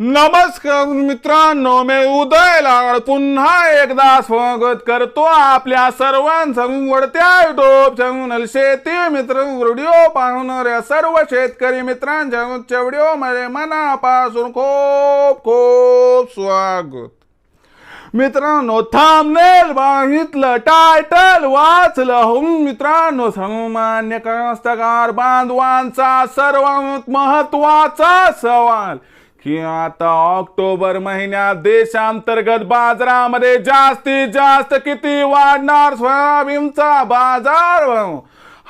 नमस्कार मित्रांनो मी उदय लाड पुन्हा एकदा स्वागत करतो आपल्या सर्वांचं वडत्या युट्यूब चॅनल शेती मित्र व्हिडिओ पाहणाऱ्या सर्व शेतकरी मित्रांच्या व्हिडिओमध्ये मनापासून खूप खूप स्वागत. मित्रांनो थांबनेल बघितलं टायटल वाचलं. हो मित्रांनो सामान्य कास्तकार बांधवांचा सर्वात महत्त्वाचा सवाल. की आता ऑक्टोबर महिन्यात देशांतर्गत बाजारामध्ये जास्तीत जास्त किती वाढणार सोयाबीनचा बाजार?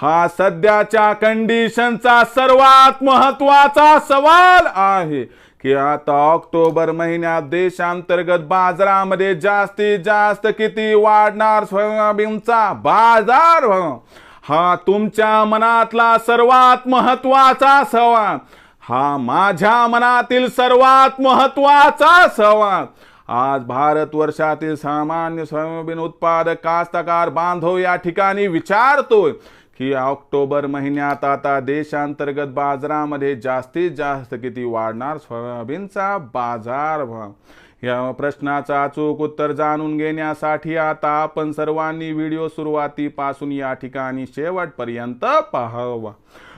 हा सध्याच्या कंडिशनचा सर्वात महत्त्वाचा सवाल आहे की आता ऑक्टोबर महिन्यात देशांतर्गत बाजारामध्ये जास्तीत जास्त किती वाढणार सोयाबीनचा बाजार? हा तुमच्या मनातला सर्वात महत्त्वाचा सवाल. हा माझ्या मनातील सर्वात महत्त्वाचा संवाद. आज भारत वर्षातील सामान्य सोयाबीन उत्पादक कास्तकार बांधव या ठिकाणी विचारतोय की ऑक्टोबर महिन्यात आता देशांतर्गत बाजारामध्ये जास्तीत जास्त किती वाढणार सोयाबीनचा बाजार भाव? या प्रश्नाचं अचूक उत्तर जाणून घेण्यासाठी आता आपण सर्वांनी व्हिडिओ सुरुवातीपासून या ठिकाणी शेवटपर्यंत पाहावा.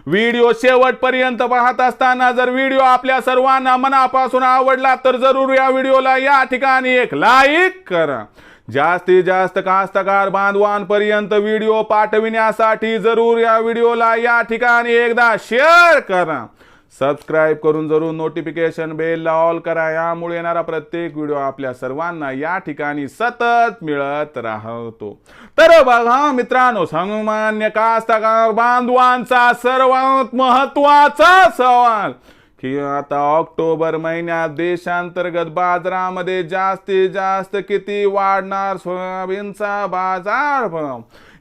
व्हिडिओ शेवटपर्यंत पाहत असताना जर व्हिडिओ आपल्या सर्वांना मनापासून आवडला तर जरूर या व्हिडिओला या ठिकाणी एक लाईक करा. जास्तीत जास्त कास्तकार बांधवांपर्यंत व्हिडिओ पाठविण्यासाठी जरूर या व्हिडिओला या ठिकाणी एकदा शेअर करा. सबस्क्राईब करून जरूर नोटिफिकेशन बेलला ऑल करा. यामुळे येणारा प्रत्येक व्हिडिओ आपल्या सर्वांना या ठिकाणी सतत मिळत राहतो. तर बघा मित्रांनो सामान्य कास्तकार बांधवांचा सर्वात महत्त्वाचा सवाल. की आता ऑक्टोबर महिन्यात देशांतर्गत बाजारामध्ये जास्तीत जास्त किती वाढणार सोयाबीनचा बाजार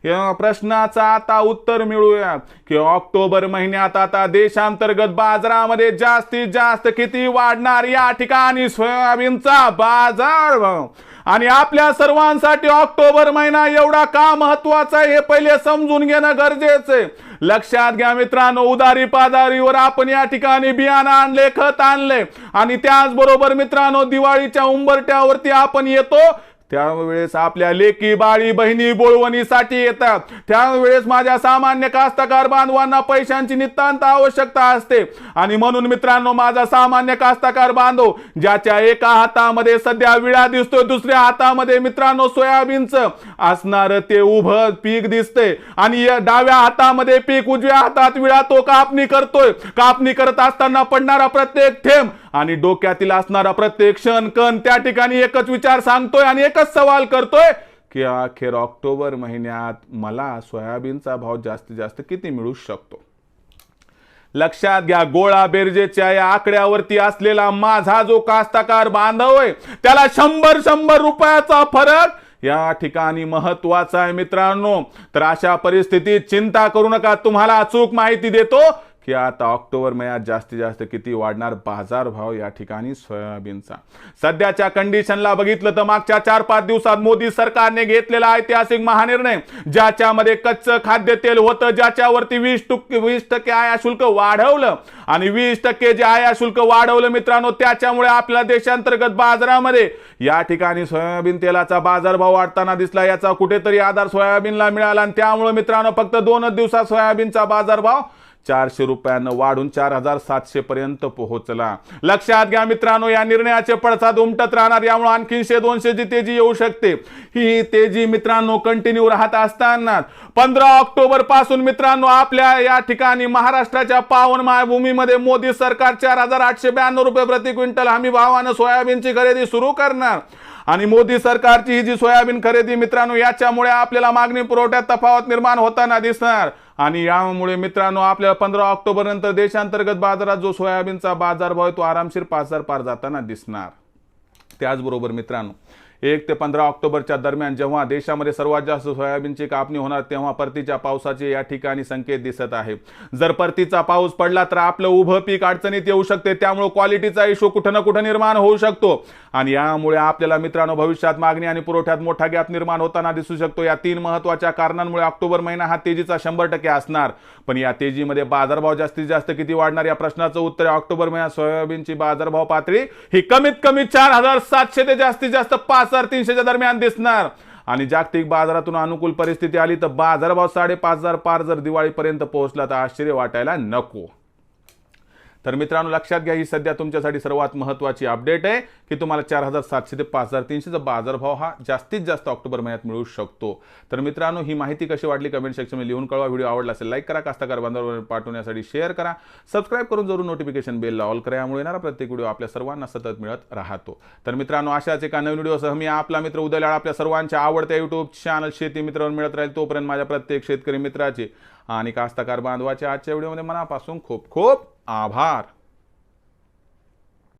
प्रश्नाचं आता उत्तर मिळूया. की ऑक्टोबर महिन्यात आता देशांतर्गत बाजारामध्ये जास्तीत जास्त किती वाढणार या ठिकाणी सोयाबीनचा बाजार? भाव आणि आपल्या सर्वांसाठी ऑक्टोबर महिना एवढा का महत्त्वाचा आहे हे पहिले समजून घेणं गरजेचं आहे. लक्षात घ्या मित्रांनो उदारी पादारीवर आपण या ठिकाणी बियाणं आणले खत आणले. आणि त्याचबरोबर मित्रांनो दिवाळीच्या उंबरट्यावरती आपण येतो त्यावेळेस आपल्या लेकी बाळी बहिणी बोळवणीसाठी येतात. त्यावेळेस माझ्या सामान्य कास्तकार बांधवांना पैशांची नितांत आवश्यकता असते. आणि म्हणून मित्रांनो माझा सामान्य कास्तकार बांधव ज्याच्या एका हातामध्ये सध्या विळा दिसतोय दुसऱ्या हातामध्ये मित्रांनो सोयाबीनचं असणार ते उभं पीक दिसते आणि या डाव्या हातामध्ये पीक उजव्या हातात विळा तो कापणी करतोय. कापणी करत असताना पडणारा प्रत्येक थेंब आणि डोक्यातील असणारा प्रत्येक क्षण कण त्या ठिकाणी एकच विचार सांगतोय आणि एकच सवाल करतोय की अखेर ऑक्टोबर महिन्यात मला सोयाबीनचा भाव जास्तीत जास्त किती मिळू शकतो? लक्षात घ्या गोळा बेरजेच्या या आकड्यावरती असलेला माझा जो कास्ताकार बांधव आहे त्याला शंभर शंभर रुपयाचा फरक या ठिकाणी महत्त्वाचा आहे मित्रांनो. तर अशा परिस्थितीत चिंता करू नका तुम्हाला अचूक माहिती देतो. की आता ऑक्टोबर महिन्यात जास्तीत जास्त किती वाढणार बाजारभाव या ठिकाणी सोयाबीनचा. सध्याच्या कंडिशनला बघितलं तर मागच्या चार पाच दिवसात मोदी सरकारने घेतलेला ऐतिहासिक महानिर्णय ज्याच्यामध्ये कच्चं खाद्यतेल होतं ज्याच्यावरती वीस टक्के वीस टक्के आया शुल्क वाढवलं. आणि वीस टक्के जे आया शुल्क वाढवलं मित्रांनो त्याच्यामुळे आपल्या देशांतर्गत बाजारामध्ये या ठिकाणी सोयाबीन तेलाचा बाजारभाव वाढताना दिसला. याचा कुठेतरी आधार सोयाबीनला मिळाला. आणि त्यामुळे मित्रांनो फक्त दोनच दिवसात सोयाबीनचा बाजारभाव चारशे रुपयानं वाढून चार हजार सातशे पर्यंत पोहोचला. लक्षात घ्या मित्रांनो या निर्णयाचे पडसाद उमटत राहणार यामुळे आणखीनशे दोनशेची तेजी येऊ शकते. ही तेजी मित्रांनो कंटिन्यू राहत असताना पंधरा ऑक्टोबरपासून मित्रांनो आपल्या या ठिकाणी महाराष्ट्राच्या पावन मायभूमीमध्ये मोदी सरकार चार हजार आठशे ब्याण्णव रुपये प्रति क्विंटल हमी भावानं सोयाबीनची खरेदी सुरू करणार. आणि मोदी सरकारची ही जी सोयाबीन खरेदी मित्रांनो याच्यामुळे आपल्याला मागणी पुरवठ्यात तफावत निर्माण होताना दिसणार. आणि यामुळे मित्रांनो आपल्याला पंधरा ऑक्टोबर नंतर देशांतर्गत बाजारात जो सोयाबीनचा बाजारभाव आहे तो आरामशीर पाच हजार पार जाताना दिसणार. त्याचबरोबर मित्रांनो एक ते पंधरा ऑक्टोबरच्या दरम्यान जेव्हा देशामध्ये सर्वात जास्त सोयाबीनची कापणी होणार तेव्हा परतीच्या पावसाचे या ठिकाणी संकेत दिसत आहे. जर परतीचा पाऊस पडला तर आपलं उभं पीक अडचणीत येऊ शकते. त्यामुळे क्वालिटीचा इश्यू कुठं ना कुठं निर्माण होऊ शकतो. आणि यामुळे आपल्याला मित्रांनो भविष्यात मागणी आणि पुरवठ्यात मोठा गॅप निर्माण होताना दिसू शकतो. या तीन महत्त्वाच्या कारणांमुळे ऑक्टोबर महिना हा तेजीचा शंभर टक्के असणार. पण या तेजीमध्ये बाजारभाव जास्तीत जास्त किती वाढणार या प्रश्नाचं उत्तर ऑक्टोबर महिन्यात सोयाबीनची बाजारभाव पातळी ही कमीत कमी चार हजार सातशे ते जास्तीत जास्त पाच हजार तीनशेच्या दरम्यान दिसणार. आणि जागतिक बाजारातून अनुकूल परिस्थिती आली तर बाजारभाव साडेपाच हजार पार जर दिवाळीपर्यंत पोहोचला तर आश्चर्य वाटायला नको. तर मित्रांनो लक्षात घ्या ही सध्या तुमच्यासाठी सर्वात महत्त्वाची अपडेट आहे की तुम्हाला चार हजार सातशे ते पाच हजार तीनशेचा बाजारभाव हा जास्तीत जास्त ऑक्टोबर महिन्यात मिळू शकतो. तर मित्रांनो ही माहिती कशी वाटली कमेंट सेक्शनमध्ये लिहून कळवा. व्हिडिओ आवडला असेल लाईक करा. कास्ताकार बांधवांवर पाठवण्यासाठी शेअर करा. सबस्क्राईब करून जरूर नोटिफिकेशन बेलला ऑल करा यामुळे येणारा प्रत्येक व्हिडिओ आपल्या सर्वांना सतत मिळत राहतो. तर मित्रांनो अशाच एका नवीन व्हिडिओसह मी आपला मित्र उद्याला आपल्या सर्वांच्या आवडत्या युट्यूब चॅनल शेती मित्रांवर मिळत राहील. तोपर्यंत माझ्या प्रत्येक शेतकरी मित्राचे आणि कास्तकार बांधवाचे आजच्या व्हिडिओमध्ये मनापासून खूप खूप आभार.